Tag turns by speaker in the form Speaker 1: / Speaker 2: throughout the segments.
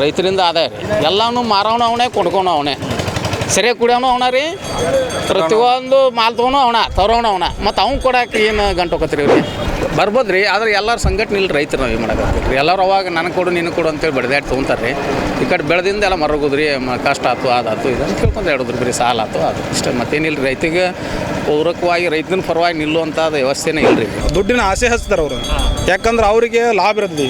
Speaker 1: ರೈತರಿಂದ ಆದಾಯ ರೀ. ಎಲ್ಲನೂ ಮಾರೋನು ಅವನೇ ಕೊಂಡ್ಕೊನು ಅವನೇ. ಸರಿಯಾಗಿ ಕುಡಿಯೋನು ಅವನ ರೀ. ಪ್ರತಿಯೊಂದು ಮಾಲ್ ತೊಗೊಂಡು ಅವನ ತರೋನು ಅವನ. ಮತ್ತು ಅವ್ನು ಕೊಡಕ್ಕೆ ಏನು ಗಂಟು ಹೋಗತ್ರಿ ರೀ ಬರ್ಬೋದು ರೀ ಆದ್ರೆ ಎಲ್ಲರ ಸಂಘಟನೆ ಇಲ್ಲ ರೈತರು ನಾವು ಏನು ರೀ ಎಲ್ಲರೂ ಅವಾಗ ನನಗೆ ಕೊಡು ನಿನಗೆ ಕೊಡು ಅಂತೇಳಿ ಬಡ್ದಾಡಿ ತೊಗೊಂತಾರೆ ರೀ. ಈ ಕಡೆ ಬೆಳೆದಿಂದ ಎಲ್ಲ ಮರಗೋದ್ರಿ ಮ ಕಷ್ಟ ಆಯ್ತು ಅದಾಯ್ತು ಇದನ್ನು ಕೇಳ್ಕೊಂಡು ಹೇಳೋದ್ರಿ ಬರೀ ಸಾಲ ಆಯ್ತು ಅದು ಇಷ್ಟೇ ಮತ್ತೇನಿಲ್ಲ ರೀ ರೈತಿಗೆ ಪೂರಕವಾಗಿ ರೈತನ ಪರವಾಗಿ ನಿಲ್ಲುವಂಥ ವ್ಯವಸ್ಥೆನೇ ಇಲ್ಲ ರೀ
Speaker 2: ದುಡ್ಡಿನ ಆಸೆ ಹಚ್ತಾರೆ ಅವರು. ಯಾಕಂದ್ರೆ ಅವರಿಗೆ ಲಾಭ ಇರ್ತದೆ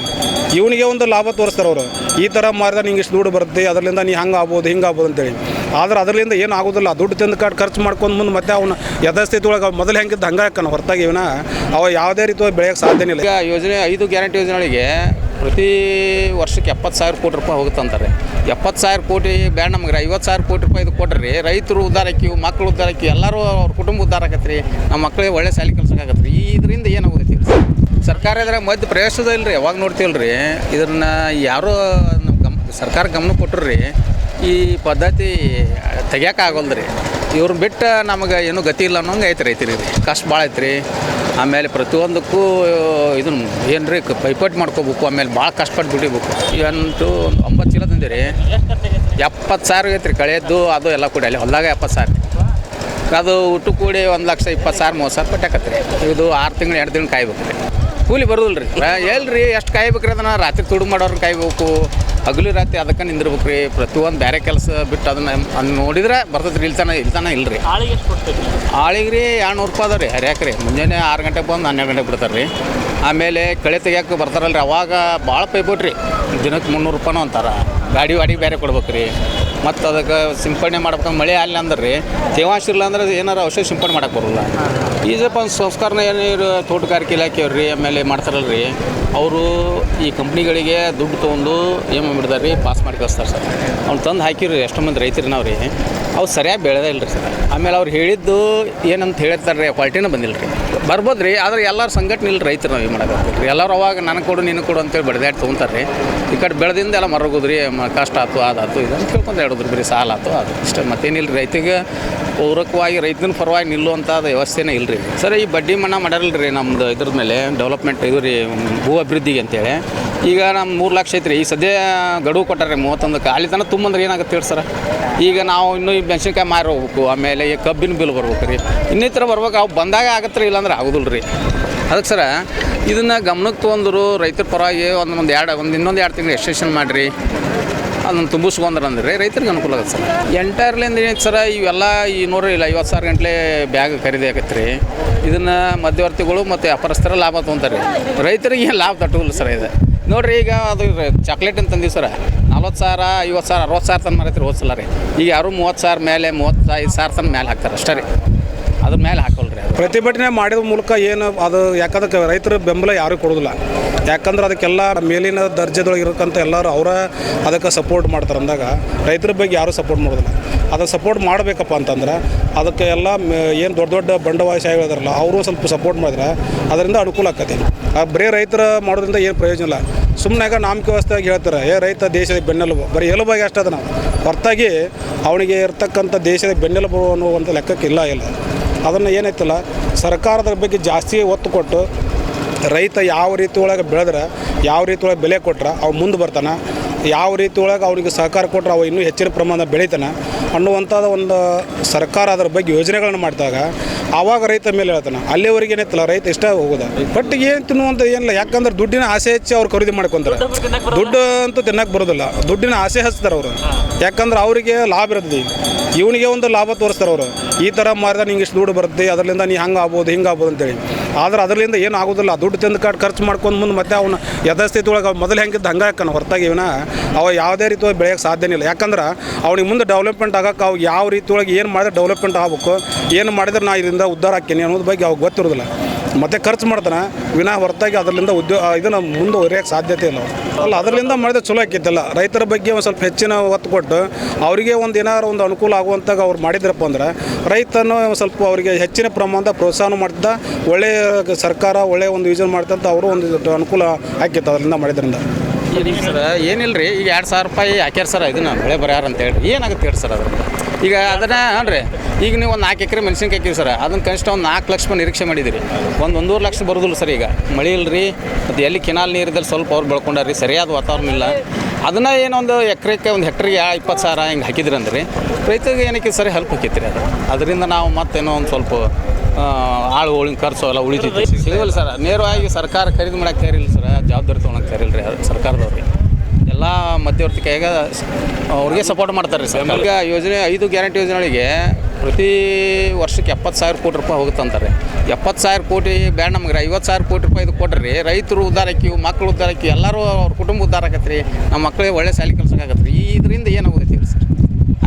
Speaker 2: ಇವನಿಗೆ ಒಂದು ಲಾಭ ತೋರಿಸ್ತಾರೆ ಅವರು. ಈ ಥರ ಮಾರಿದ ನಿಂಗೆ ಇಷ್ಟು ದುಡ್ಡು ಬರುತ್ತೆ ಅದರಿಂದ ನೀ ಹಂಗೆ ಆಗ್ಬೋದು, ಹಿಂಗೆ ಆಗ್ಬೋದು ಅಂತೇಳಿ. ಆದ್ರೆ ಅದರಿಂದ ಏನು ಆಗೋದಿಲ್ಲ. ದುಡ್ಡು ತಂದು ಕಾಟ್ ಖರ್ಚು ಮಾಡ್ಕೊಂಡು ಮುಂದೆ ಮತ್ತೆ ಅವನು ಯಥಾಸ್ಥಿತಿ ಒಳಗೆ ಮೊದಲು ಹೆಂಗಿದ್ದು ಹಂಗೆ ಹಾಕನ ಹೊರತಾಗಿ ಇವನ. ಅವ ಯಾವುದೇ ರೀತಿ ಬೆಳೆಯೋಕ್ಕೆ ಸಾಧ್ಯನೇ ಇಲ್ಲ.
Speaker 1: ಈಗ ಯೋಜನೆ, ಐದು ಗ್ಯಾರಂಟಿ ಯೋಜನೆಗಳಿಗೆ ಪ್ರತಿ ವರ್ಷಕ್ಕೆ ಎಪ್ಪತ್ತು ಸಾವಿರ ಕೋಟಿ ರೂಪಾಯಿ ಹೋಗುತ್ತಂತಾರೆ ಎಪ್ಪತ್ತು ಸಾವಿರ ಕೋಟಿ ಬೇಡ ನಮ್ಗೆ, ಐವತ್ತು ಸಾವಿರ ಕೋಟಿ ರೂಪಾಯಿ ಇದು ಕೊಟ್ರಿ ರೈತರು ಉದ್ಧಾರ ಆಕಿವು ಮಕ್ಕಳು ಉದ್ಧಾರ ಆಕಿವು ಎಲ್ಲರೂ ಅವ್ರ ಕುಟುಂಬ ಉದ್ದಾರ ಆಗತ್ತೆ ನಮ್ಮ ಮಕ್ಕಳಿಗೆ ಒಳ್ಳೆ ಶಾಲೆ ಕೆಲಸಕ್ಕಾಗತ್ತೆ ರೀ. ಇದರಿಂದ ಏನಾಗೋದೈತಿ ಸರ್ಕಾರ ಇದ್ರೆ ಮಧ್ಯ ಪ್ರವೇಶದ ಇಲ್ರಿ ರೀ ಯಾವಾಗ ರೀ ಇದನ್ನ ಯಾರೋ ನಮ್ಮ ಗಮ್, ಸರ್ಕಾರ ಗಮನ ಕೊಟ್ಟರು ರೀ ಈ ಪದ್ಧತಿ ತೆಗಿಯೋಕ್ಕಾಗಲ್ದು ರೀ ಇವ್ರನ್ನ ಬಿಟ್ಟು ನಮಗೆ ಏನೂ ಗತಿ ಇಲ್ಲ ಅನ್ನೋಂಗೆ ಐತೆ ರೈತರಿಗೆ. ಕಷ್ಟ ಭಾಳ ಐತ್ರಿ. ಆಮೇಲೆ ಪ್ರತಿಯೊಂದಕ್ಕೂ ಇದನ್ನು ಏನು ರೀ ಪೈಪೋಟಿ ಮಾಡ್ಕೋಬೇಕು, ಆಮೇಲೆ ಭಾಳ ಕಷ್ಟಪಟ್ಟು ದುಡಿಬೇಕು. ಒಂದು ಒಂಬತ್ತು ಚೀಲ ತಂದಿರಿ ಎಪ್ಪತ್ತು ಸಾವಿರ ಐತ್ರಿ ರೀ ಕಳೆಯದ್ದು, ಅದು ಎಲ್ಲ ಕೂಡ ಅಲ್ಲಿ ಹೊಲ್ದಾಗ ಎಪ್ಪತ್ತು ಸಾವಿರ. ಅದು ಊಟ ಕೂಡಿ ಒಂದು ಲಕ್ಷ ಇಪ್ಪತ್ತು ಸಾವಿರ ಮೂವತ್ತು ಸಾವಿರ ಕೊಟ್ಟಾಕತ್ತೆ ರೀ ಇದು ಆರು ತಿಂಗಳು, ಎರಡು ತಿಂಗಳು ಕಾಯ್ಬೇಕು ರೀ ಕೂಲಿ ಬರೋದಿಲ್ಲ ರೀ ಎಲ್ರಿ ಎಷ್ಟು ಕಾಯ್ಬೇಕು ರೀ ಅದನ್ನು? ರಾತ್ರಿ ತುಡು ಮಾಡೋರ್ನ ಕಾಯ್ಬೇಕು. ಹಗಲು ರಾತ್ರಿ ಅದಕ್ಕೆ ನಿಂದಿರ್ಬೇಕು ರೀ ಪ್ರತಿಯೊಂದು ಬೇರೆ ಕೆಲಸ ಬಿಟ್ಟು ಅದನ್ನ ಅದನ್ನ ನೋಡಿದ್ರೆ ಬರ್ತದೆ ರೀ ಇಲ್ತಾನ ಇಲ್ತಾನ ಇಲ್ಲ ರೀ
Speaker 3: ಆಳಿಗೆ ಎಷ್ಟು ಕೊಡ್ತೀರಿ?
Speaker 1: ಆಳಿಗೆ ರೀ ಎರಡುನೂರು ರೂಪಾಯಿ ಅದಾವೆ ರೀ ಹರಿಯಾಕ್ರಿ. ರೀ ಮುಂಜಾನೆ ಆರು ಗಂಟೆಗೆ ಬಂದು ಹನ್ನೆರಡು ಗಂಟೆಗೆ ಬಿಡ್ತಾರೆ ರೀ ಆಮೇಲೆ ಕಳೆ ತೆಗಿಯೋಕೆ ಬರ್ತಾರಲ್ಲ ರೀ ಅವಾಗ ಭಾಳ ಪೈಬೋಟ್ರಿ ದಿನಕ್ಕೆ ಮುನ್ನೂರು ರೂಪಾಯಿನೂ ಅಂತಾರೆ. ಗಾಡಿ ವಾಡಿ ಬೇರೆ ಕೊಡ್ಬೇಕು ರೀ ಮತ್ತು ಅದಕ್ಕೆ ಸಿಂಪಡಣೆ ಮಾಡ್ಬೇಕಂದ್ರೆ ಮಳೆ ಆಗಲಿ ಅಂದ್ರೆ ರೀ ತೇವಾಂಶ ಅಂದ್ರೆ ಏನಾರು ಔಷಧ ಸಿಂಪಡಣೆ ಮಾಡಕ್ಕೆ ಬರೋಲ್ಲ ಈಜಪ್ಪ ಒಂದು ಸಂಸ್ಕಾರನ ಏನಿರು ತೋಟಗಾರಿಕೆ ಇಲಾಖೆಯವ್ರು ರೀ ಆಮೇಲೆ ಮಾಡ್ತಾರಲ್ಲ ರೀ ಅವರು ಈ ಕಂಪ್ನಿಗಳಿಗೆ ದುಡ್ಡು ತೊಗೊಂಡು ಏನು ಮಾಡಿದಾರೆ ರೀ ಪಾಸ್ ಮಾಡಿ ಕಳಿಸ್ತಾರೆ ಸರ್. ಅವ್ನು ತಂದು ಹಾಕಿರಿ ಎಷ್ಟೋ ಮಂದಿ ರೈತರು ನಾವು ರೀ ಅವು ಸರಿಯಾಗಿ ಬೆಳೆದೇ ಇಲ್ಲ ರೀ ಸರ್ ಆಮೇಲೆ ಅವ್ರು ಹೇಳಿದ್ದು ಏನಂತ ಹೇಳಿರ್ತಾರೆ ರೀ ಕ್ವಾಲಿಟಿನ ಬಂದಿಲ್ಲ ರೀ ಬರ್ಬೋದು ರೀ ಆದರೆ ಎಲ್ಲರ ಸಂಘಟನೆ ಇಲ್ಲ ರೈತರು ನಾವು ಏನು ಮಾಡಬೇಕು ರೀ ಎಲ್ಲರೂ ಅವಾಗ ನನಗೆ ಕೊಡು, ನಿನಗೆ ಕೊಡು ಅಂತೇಳಿ ಬಡ್ದಾಡಿ ತೊಗೊಂತಾರೆ ರೀ ಈ ಕಡೆ ಬೆಳೆದಿಂದ ಎಲ್ಲ ಮರಗೋದ್ರಿ ಕಷ್ಟ ಆಯ್ತು ಅದಾಯ್ತು ಅಂತ ಕೇಳ್ಕೊಂಡು ಹೇಳೋದ್ರಿ, ಬರೀ ಸಾಲ ಆಯ್ತು ಅದು ಇಷ್ಟೇ ಮತ್ತೇನಿಲ್ಲ ರೈತಿಗೆ ಪೂರಕವಾಗಿ ರೈತನ ಪರವಾಗಿ ನಿಲ್ಲುವಂಥದ್ದು ವ್ಯವಸ್ಥೆನೇ ಇಲ್ಲ ರೀ ಸರ್, ಈ ಬಡ್ಡಿ ಮನ್ನಾ ಮಾಡಲ್ಲ ರೀ ನಮ್ಮದು ಇದ್ರ ಮೇಲೆ, ಡೆವಲಪ್ಮೆಂಟ್ ಇದು ರೀ, ಭೂ ಅಭಿವೃದ್ಧಿಗೆ ಅಂತೇಳಿ. ಈಗ ನಮ್ಮ ಮೂರು ಲಕ್ಷ ಐತ್ರಿ, ಈ ಸದ್ಯ ಗಡುವು ಕೊಟ್ಟಾರೆ ಮೂವತ್ತೊಂದಕ್ಕೆ. ಅಲ್ಲಿ ತನಕ ತುಂಬಂದ್ರೆ ಏನಾಗುತ್ತೆ ಹೇಳಿ ಸರ್? ಈಗ ನಾವು ಇನ್ನೂ ಮೆಣಸಿನ್ಕಾಯಿ ಮಾರಿ ಹೋಗ್ಬೇಕು, ಆಮೇಲೆ ಈ ಕಬ್ಬಿನ ಬಿಲ್ ಬರ್ಬೇಕು ರೀ. ಇನ್ನಿತರ ಬರ್ಬೇಕು, ಅವು ಬಂದಾಗ ಆಗತ್ತೆ ಇಲ್ಲಾಂದ್ರೆ ಆಗೋದಿಲ್ಲ ರೀ. ಅದಕ್ಕೆ ಸರ, ಇದನ್ನು ಗಮನಕ್ಕೆ ತೊಗೊಂಡ್ರು ರೈತರ ಪರವಾಗಿ ಒಂದು ಒಂದು ಎರಡು, ಒಂದು ಇನ್ನೊಂದು ಎರಡು ತಿಂಗಳು ಎಕ್ಸ್ಟೆನ್ಷನ್ ಮಾಡಿರಿ. ಅದನ್ನು ತುಂಬಿಸ್ಕೊಂಡ್ರೆ ಅಂದ್ರೆ ರೈತರಿಗೆ ಅನುಕೂಲ ಆಗುತ್ತೆ ಸರ್. ಎಂಟೈರ್ಲಿಂದ ಏನೈತೆ ಸರ, ಇವೆಲ್ಲ ಈ ನೋಡ್ರಿ, ಇಲ್ಲ ಐವತ್ತು ಸಾವಿರ ಗಂಟ್ಲೆ ಬ್ಯಾಗ್ ಖರೀದಿ ಆಗತ್ತೆ ರೀ. ಇದನ್ನು ಮಧ್ಯವರ್ತಿಗಳು ಮತ್ತು ಅಪರಸ್ಥರ ಲಾಭ ತೊಗೊಂತಾರೆ ರೈತರಿಗೆ ಏನು ಲಾಭ ತಟ್ಟುವುದಿಲ್ಲ ಸರ್ ಇದು. ನೋಡ್ರಿ, ಈಗ ಅದು ಚಾಕ್ಲೇಟ್ ಅಂತ ತಂದೀವಿ ಸರ. ನಲ್ವತ್ತು ಸಾವಿರ, ಐವತ್ತು ಸಾವಿರ, ಅರವತ್ತು ಸಾವಿರ ತನಕ ಮಾರೈತ್ರಿ ಹೋದ್ಸಲ ರೀ. ಈಗ ಯಾರು ಮೂವತ್ತು ಸಾವಿರ ಮೇಲೆ ಮೂವತ್ತೈದು ಸಾವಿರ ತನಕ ಮೇಲೆ ಹಾಕ್ತಾರೆ ಅಷ್ಟೇ ರೀ. ಅದ್ರ ಮೇಲೆ ಹಾಕೋಲ್ರಿ.
Speaker 2: ಪ್ರತಿಭಟನೆ ಮಾಡಿದ ಮೂಲಕ ಏನು ಅದು ಯಾಕಂದ್ರೆ ರೈತರ ಬೆಂಬಲ ಯಾರೂ ಕೊಡೋದಿಲ್ಲ. ಯಾಕಂದ್ರೆ ಅದಕ್ಕೆಲ್ಲ ಮೇಲಿನ ದರ್ಜೆದೊಳಗೆ ಇರೋಕ್ಕಂಥ ಎಲ್ಲರೂ ಅವರ ಅದಕ್ಕೆ ಸಪೋರ್ಟ್ ಮಾಡ್ತಾರೆ ಅಂದಾಗ ರೈತರ ಬಗ್ಗೆ ಯಾರೂ ಸಪೋರ್ಟ್ ಮಾಡೋದಿಲ್ಲ. ಅದಕ್ಕೆ ಸಪೋರ್ಟ್ ಮಾಡಬೇಕಪ್ಪ ಅಂತಂದ್ರೆ ಅದಕ್ಕೆ ಎಲ್ಲ ಏನು ದೊಡ್ಡ ದೊಡ್ಡ ಬಂಡವಾಳಶಾಹಿಗಳು ಇದಾರಲ್ಲ, ಅವರು ಸ್ವಲ್ಪ ಸಪೋರ್ಟ್ ಮಾಡಿದ್ರೆ ಅದರಿಂದ ಅನುಕೂಲ ಆಕತಿ. ಆ ಬರೀ ರೈತರ ಮಾಡೋದ್ರಿಂದ ಏನು ಪ್ರಯೋಜನ ಇಲ್ಲ. ಸುಮ್ಮನೆ ಈಗ ನಾಮಕೆ ವ್ಯವಸ್ಥೆಯಾಗಿ ಹೇಳ್ತಾರೆ, ಏ ರೈತ ದೇಶದ ಬೆನ್ನೆಲುಬು. ಬರೀ ಎಲುಬಾಗಿ ಅಷ್ಟೇ ನಾವು. ಹೊರತಾಗಿ ಅವನಿಗೆ ಇರ್ತಕ್ಕಂಥ ದೇಶದ ಬೆನ್ನೆಲುಬು ಅನ್ನುವಂಥ ಲೆಕ್ಕಕ್ಕೆ ಇಲ್ಲ ಇಲ್ಲ ಅದನ್ನು ಏನೈತಲ್ಲ ಸರ್ಕಾರದ ಬಗ್ಗೆ ಜಾಸ್ತಿ ಒತ್ತು ಕೊಟ್ಟು ರೈತ ಯಾವ ರೀತಿ ಒಳಗೆ ಬೆಳೆದ್ರೆ, ಯಾವ ರೀತಿ ಒಳಗೆ ಬೆಲೆ ಕೊಟ್ರೆ ಅವು ಮುಂದೆ ಬರ್ತಾನೆ, ಯಾವ ರೀತಿ ಒಳಗೆ ಅವನಿಗೆ ಸಹಕಾರ ಕೊಟ್ಟರೆ ಅವ ಇನ್ನೂ ಹೆಚ್ಚಿನ ಪ್ರಮಾಣದ ಬೆಳಿತಾನೆ ಅನ್ನುವಂಥದ್ದು ಒಂದು ಸರ್ಕಾರ ಅದರ ಬಗ್ಗೆ ಯೋಜನೆಗಳನ್ನು ಮಾಡಿದಾಗ ಆವಾಗ ರೈತ ಮೇಲೆ ಹೇಳ್ತಾನೆ. ಅಲ್ಲಿವರೆಗೆ ಏನೈತಲ್ಲ ರೈತ ಇಷ್ಟ ಹೋಗೋದ. ಬಟ್ ಏನು ತಿನ್ನುವಂಥ ಏನಿಲ್ಲ, ಯಾಕಂದ್ರೆ ದುಡ್ಡಿನ ಆಸೆ ಹೆಚ್ಚಿ ಅವ್ರು ಖರೀದಿ ಮಾಡ್ಕೊತಾರೆ. ದುಡ್ಡು ಅಂತೂ ತಿನ್ನಕ್ಕೆ ಬರೋದಿಲ್ಲ, ದುಡ್ಡಿನ ಆಸೆ ಹಚ್ತಾರೆ ಅವರು. ಯಾಕಂದ್ರೆ ಅವರಿಗೆ ಲಾಭ ಇರ್ತದೆ ಇವನಿಗೆ ಒಂದು ಲಾಭ ತೋರಿಸ್ತಾರೆ ಅವರು. ಈ ಥರ ಮಾರಿದ ನಿಂಗೆ ಇಷ್ಟು ದುಡ್ಡು ಬರುತ್ತೆ, ಅದರಿಂದ ನೀ ಹಂಗೆ ಆಗ್ಬೋದು, ಹಿಂಗೆ ಆಗ್ಬೋದು ಅಂತೇಳಿ. ಆದ್ರೆ ಅದರಿಂದ ಏನು ಆಗೋದಿಲ್ಲ. ದುಡ್ಡು ತಂದು ಕಾಟ್ ಖರ್ಚು ಮಾಡ್ಕೊಂಡು ಮುಂದೆ ಮತ್ತೆ ಅವನು ಯಥಾಸ್ಥಿತಿ ಒಳಗೆ ಮೊದಲು ಹೆಂಗಿದ್ದು ಹಂಗೆ ಹಾಕನ ಹೊರತಾಗಿ ಇವನ. ಅವ ಯಾವುದೇ ರೀತಿ ಬೆಳೆಯೋಕ್ಕೆ ಸಾಧ್ಯನಿಲ್ಲ ಯಾಕಂದ್ರೆ ಅವ್ನಿಗೆ ಮುಂದೆ ಡೆವಲಪ್ಮೆಂಟ್ ಆಗಕ್ಕೆ ಅವ್ ಯಾವ ರೀತಿ ಒಳಗೆ ಏನು ಮಾಡಿದ್ರೆ ಡೆವಲಪ್ಮೆಂಟ್ ಆಗಬೇಕು, ಏನು ಮಾಡಿದ್ರೆ ನಾ ಇದರಿಂದ ಉದ್ಧಾರ ಹಾಕ್ತೀನಿ ಅನ್ನೋದ್ರ ಬಗ್ಗೆ ಅವಾಗ ಗೊತ್ತಿರೋದಿಲ್ಲ. ಮತ್ತೆ ಖರ್ಚು ಮಾಡ್ತಾನೆ. ವಿನಾ ಹೊರತಾಗಿ ಅದರಿಂದ ಉದ್ಯೋಗ ಇದನ್ನು ಮುಂದುವರಿಯೋಕ್ಕೆ ಸಾಧ್ಯತೆ ಇಲ್ಲ. ಅಲ್ಲ, ಅದರಿಂದ ಮಾಡಿದ್ರೆ ಚಲೋ ಆಕೈತಲ್ಲ. ರೈತರ ಬಗ್ಗೆ ಒಂದು ಸ್ವಲ್ಪ ಹೆಚ್ಚಿನ ಒತ್ತು ಕೊಟ್ಟು ಅವರಿಗೆ ಒಂದು ಏನಾದ್ರು ಒಂದು ಅನುಕೂಲ ಆಗುವಂತಾಗ ಅವ್ರು ಮಾಡಿದ್ರಪ್ಪ ಅಂದ್ರೆ ರೈತನು ಸ್ವಲ್ಪ ಅವರಿಗೆ ಹೆಚ್ಚಿನ ಪ್ರಮಾಣದ ಪ್ರೋತ್ಸಾಹ ಮಾಡ್ತಾ ಒಳ್ಳೆಯ ಸರ್ಕಾರ ಒಳ್ಳೆಯ ಒಂದು ಯೋಜನೆ ಮಾಡ್ತಂತ ಅವರು ಒಂದು ಅನುಕೂಲ ಆಕೈತೆ ಅದರಿಂದ ಮಾಡಿದ್ರಿಂದ.
Speaker 1: ಸರ್ ಏನಿಲ್ಲ ರೀ ಈಗ ಎರಡು ಸಾವಿರ ರೂಪಾಯಿ ಹಾಕ್ಯಾರ ಸರ್, ಇದನ್ನ ಬೆಳೆ ಬರ್ಯಾರ ಅಂತ ಹೇಳಿ ಏನಾಗುತ್ತೆ ಹೇಳಿ ಸರ್ ಅದ್ರ ಈಗ ಅದನ್ನ ಅನ್ರಿ ಈಗ ನೀವು ಒಂದು ನಾಲ್ಕು ಎಕರೆ ಮೆಣಸಿನ್ಕಾಯಿ ಹಾಕಿವಿ ಸರ್. ಅದನ್ನ ಕನಿಷ್ಠ ಒಂದು ನಾಲ್ಕು ಲಕ್ಷ ರೂಪಾಯಿ ನಿರೀಕ್ಷೆ ಮಾಡಿದಿರಿ ಒಂದು ಒಂದೂವರೆ ಲಕ್ಷ ಬರೋದಿಲ್ಲ ಸರ್ ಈಗ. ಮಳೆ ಇಲ್ಲ ರೀ ಮತ್ತು ಎಲ್ಲಿ ಕೆನಾಲ್ ನೀರಿದ್ದಲ್ಲಿ ಸ್ವಲ್ಪ ಅವ್ರು ಬೆಳ್ಕೊಂಡಾರ್ರಿ, ಸರಿಯಾದ ವಾತಾವರಣ ಇಲ್ಲ. ಅದನ್ನು ಏನೊಂದು ಎಕರೆಗೆ ಒಂದು ಹೆಕ್ಟ್ರಿಗೆ ಇಪ್ಪತ್ತು ಸಾವಿರ ಹಿಂಗೆ ಹಾಕಿದ್ರಿ ಅಂದ್ರೆ, ರೈತರಿಗೆ ಏನಕ್ಕೆ ಸರಿ ಹೆಲ್ಪ್ ಹಾಕಿತ್ರಿ ಅದು? ಅದರಿಂದ ನಾವು ಮತ್ತೇನೋ ಒಂದು ಸ್ವಲ್ಪ ಆಳು ಆಳುಗಳಿನ ಖರ್ಚು ಎಲ್ಲ ಉಳಿತೈತಿ ಸಿಗಲ್ಲ ಸರ್. ನೇರವಾಗಿ ಸರ್ಕಾರ ಖರೀದಿ ಮಾಡಕ್ಕೆ ತಯಾರಿಲ್ಲ ಸರ್. ಜವಾಬ್ದಾರಿ ತೊಗೊಳಕ್ಕೆ ತಯಾರಿಲ್ಲ ರೀ ಸರ್ಕಾರದವ್ರಿಗೆ ಎಲ್ಲ ಮಧ್ಯವರ್ತಿ ಕೈಗ ಅವ್ರಿಗೆ ಸಪೋರ್ಟ್ ಮಾಡ್ತಾರೆ ಸರ್. ಈಗ ಯೋಜನೆ ಐದು ಗ್ಯಾರಂಟಿ ಯೋಜನೆಗಳಿಗೆ ಪ್ರತಿ ವರ್ಷಕ್ಕೆ ಎಪ್ಪತ್ತು ಸಾವಿರ ಕೋಟಿ ರೂಪಾಯಿ ಹೋಗುತ್ತಂತಾರೆ ಎಪ್ಪತ್ತು ಸಾವಿರ ಕೋಟಿ ಬ್ಯಾಡ ನಮ್ಗೆ ಐವತ್ತು ಸಾವಿರ ಕೋಟಿ ರೂಪಾಯಿ ಇದು ಕೊಟ್ರಿ ರೈತರು ಉದ್ಧಾರ ಆಕ್ಕಿವು ಮಕ್ಕಳು ಉದ್ಧಾರ ಆಕ್ಕಿವು ಎಲ್ಲರೂ ಅವ್ರ ಕುಟುಂಬ ಉದ್ದಾರ ಆಗತ್ತೆ ರೀ. ನಮ್ಮ ಮಕ್ಕಳಿಗೆ ಒಳ್ಳೆ ಶಾಲೆ ಕೆಲಸಕ್ಕಾಗತ್ತೆ ರೀ. ಇದರಿಂದ ಏನಾಗುತ್ತೆ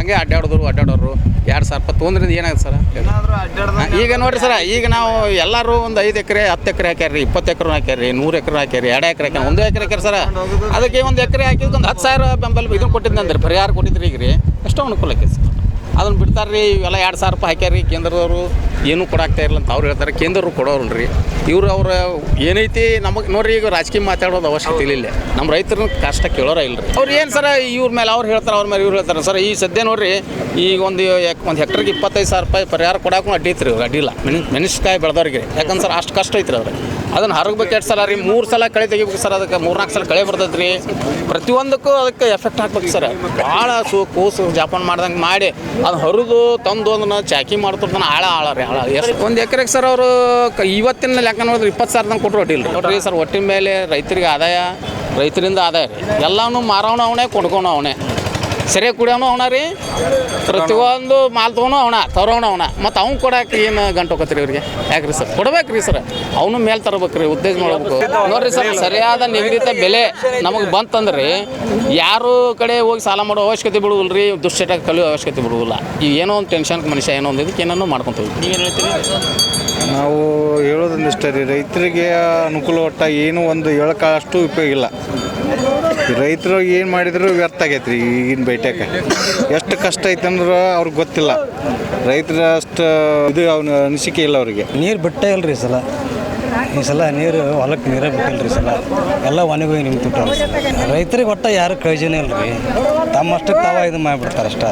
Speaker 1: ಹಂಗೆ ಅಡ್ಡಾಡಿದ್ರು ಅಡ್ಡಾಡೋರು. ಎರಡು ಸಾವಿರ ರೂಪಾಯಿ ತೊಗೊಂಡ್ರಿಂದ ಏನಾಗುತ್ತೆ ಸರ್? ಈಗ ನೋಡಿರಿ ಸರ ಈಗ ನಾವು ಎಲ್ಲರೂ ಒಂದು ಐದು ಎಕರೆ ಹತ್ತು ಎಕರೆ ಹಾಕ್ಯಾರ್ರಿ ಇಪ್ಪತ್ತು ಎಕರೆ ಹಾಕ್ಯಾರ್ರಿ ನೂರು ಎಕರೆ ಹಾಕ್ಯಾರ್ರಿ ಎರಡು ಎಕರೆ ಹಾಕ್ಯಾರ ಒಂದು ಎಕರೆ ಹಾಕ್ಯಾರ ಸರ. ಅದಕ್ಕೆ ಒಂದು ಎಕರೆ ಹಾಕಿದ್ದು ಒಂದು ಹತ್ತು ಸಾವಿರ ಬೆಂಬಲ ಇದನ್ನು ಕೊಟ್ಟಿದ್ದಂದ್ರೆ ಪರಿಹಾರ ಕೊಟ್ಟಿದ್ರಿ ಈಗ ರೀ ಎಷ್ಟೋ ಅನುಕೂಲ ಆಕೈತಿ ಸರ್. ಅದನ್ನು ಬಿಡ್ತಾರೆ ರೀ ಇವೆಲ್ಲ ಎರಡು ಸಾವಿರ ರೂಪಾಯಿ ಹಾಕ್ಯಾರಿ ಕೇಂದ್ರದವರು. ಏನೂ ಕೊಡಾಕ್ತಾ ಇರಲ್ಲ ಅಂತ ಅವ್ರು ಹೇಳ್ತಾರೆ, ಕೇಂದ್ರರು ಕೊಡೋರು ರೀ ಇವ್ರು ಅವ್ರ ಏನೈತಿ ನಮಗೆ ನೋಡ್ರಿ, ಈಗ ರಾಜಕೀಯ ಮಾತಾಡೋದು ಅವಶ್ಯಕತೆ ಇಲ್ಲ ನಮ್ಮ ರೈತರ ಕಷ್ಟ ಕೇಳೋರ ಇಲ್ಲ ರೀ ಅವ್ರು ಏನು ಸರ ಇವ್ರ ಮೇಲೆ ಅವ್ರು ಹೇಳ್ತಾರೆ, ಅವ್ರ ಮೇಲೆ ಇವ್ರು ಹೇಳ್ತಾರೆ. ಸರ್, ಈ ಸದ್ಯ ನೋಡ್ರಿ, ಈಗ ಒಂದು ಒಂದು ಹೆಕ್ಟರ್ಗೆ ಇಪ್ಪತ್ತೈದು ಸಾವಿರ ರೂಪಾಯಿ ಪರಿಹಾರ ಕೊಡಕ್ಕೂ ಅಡ್ಡಿ ಐತ್ರಿ ಅಡ್ಡಿಲ್ಲ. ಮೆಣ್ ಮೆಣಸಿನ್ಕಾಯಿ ಬೆಳೆದವ್ರಿಗೆ. ಯಾಕಂದ್ರೆ ಸರ್ ಅಷ್ಟು ಕಷ್ಟ ಐತ್ರಿ ಅದ್ರ ಅದನ್ನು ಹರಗ್ಬೇಕು ಎಷ್ಟು ಸಲ ರೀ ಮೂರು ಸಲ ಕಳೆ ತೆಗಿಬೇಕು ಸರ್ ಅದಕ್ಕೆ ಮೂರ್ನಾಲ್ಕು ಸಲ ಕಳೆ ಬರ್ತೈತೆ ರೀ. ಪ್ರತಿಯೊಂದಕ್ಕೂ ಅದಕ್ಕೆ ಎಫೆಕ್ಟ್ ಹಾಕ್ಬೇಕು ಸರ್. ಭಾಳ ಸು ಕೂಸು ಜಾಪಾನ್ ಮಾಡ್ದಂಗೆ ಮಾಡಿ ಅದು ಹರಿದು ತಂದು ಅದನ್ನು ಚಾಕಿ ಮಾಡ್ತಿರ್ತಾನೆ ಆಳ ಆಳ ರೀ ಆಳ ಎಷ್ಟು ಒಂದು ಎಕರೆಗೆ ಸರ್ ಅವರು ಇವತ್ತಿನ ಲೆಕ್ಕ ನೋಡಿದ್ರೆ ಇಪ್ಪತ್ತು ಸಾವಿರದಂಗೆ ಕೊಟ್ಟರು ಒಟ್ಟಿಲ್ಲ ರೀ. ನೋಡ್ರಿ ಸರ್ ಒಟ್ಟಿನ ಮೇಲೆ ರೈತರಿಗೆ ಆದಾಯ ರೈತರಿಂದ ಆದಾಯ ರೀ. ಎಲ್ಲನೂ ಮಾರೋನು ಅವನೇ ಕೊಂಡ್ಕೊಂಡು ಅವನೇ. ಸರಿಯಾಗಿ ಕುಡಿಯೋನು ಅವನ ರೀ? ಪ್ರತಿಯೊಂದು ಮಾಲ್ ತೊಗೊಂಡು ಅವನ ತರೋಣ ಅವನ. ಮತ್ತು ಅವ್ನು ಕೊಡಕ್ಕೆ ಏನು ಗಂಟು ಹೋಗತ್ರಿ ಇವ್ರಿಗೆ? ಯಾಕ್ರಿ ಸರ್? ಕೊಡ್ಬೇಕು ರೀ ಸರ್. ಅವನು ಮೇಲೆ ತರಬೇಕು ರೀ ಉದ್ದೇಶ ಮಾಡ್ಬೇಕು ನೋಡ್ರಿ ಸರ್ ಸರಿಯಾದ ನಿಗದಿತ ಬೆಲೆ ನಮಗೆ ಬಂತಂದ್ರೆ ಯಾರು ಕಡೆ ಹೋಗಿ ಸಾಲ ಮಾಡೋ ಅವಶ್ಯಕತೆ ಬಿಡುವುದಿಲ್ಲ ರೀ ದುಶ್ಚಟ ಕಲಿಯೋ ಅವಶ್ಯಕತೆ ಬಿಡುವುದಿಲ್ಲ. ಈ ಏನೋ ಒಂದು ಟೆನ್ಷನ್ಗೆ ಮನುಷ್ಯ ಏನೋ ಒಂದು ಇದಕ್ಕೆ ಏನೋ ಮಾಡ್ಕೊಂತ ನೀವೇನು ಹೇಳ್ತೀರಿ?
Speaker 3: ನಾವು ಹೇಳೋದೊಂದಿಷ್ಟ ರೀ ರೈತರಿಗೆ ಅನುಕೂಲ ಒಟ್ಟ ಏನು ಒಂದು ಹೇಳೋಕ್ಕಷ್ಟು ಉಪಯೋಗ ಇಲ್ಲ. ರೈತರು ಏನು ಮಾಡಿದ್ರು ವ್ಯರ್ಥ ಆಗೈತೆ ರೀ ಈಗಿನ ಬೇಟೆಕ ಎಷ್ಟು ಕಷ್ಟ ಐತೆ ಅಂದ್ರೆ ಅವ್ರಿಗೆ ಗೊತ್ತಿಲ್ಲ. ರೈತರ ಅಷ್ಟು ಇದು ಅವನ ಅನಿಸಿಕೆ ಇಲ್ಲ ಅವರಿಗೆ.
Speaker 4: ನೀರು ಬಿಟ್ಟೇ ಇಲ್ಲ ರೀ ಸಲ. ಈ ಸಲ ನೀರು ಹೊಲಕ್ಕೆ ನೀರೇ ಬಿಟ್ಟಿಲ್ಲ ರೀ ಸಲ. ಎಲ್ಲ ಒಣಗೋಗಿ ನಿಂತ್ಬಿಟ್ಟಾವ ರೈತರಿಗೆ ಒಟ್ಟ ಯಾರು ಇಲ್ಲ ರೀ ತಮ್ಮಷ್ಟಕ್ಕೆ ತಾವ ಇದು ಮಾಡಿಬಿಡ್ತಾರೆ ಅಷ್ಟೇ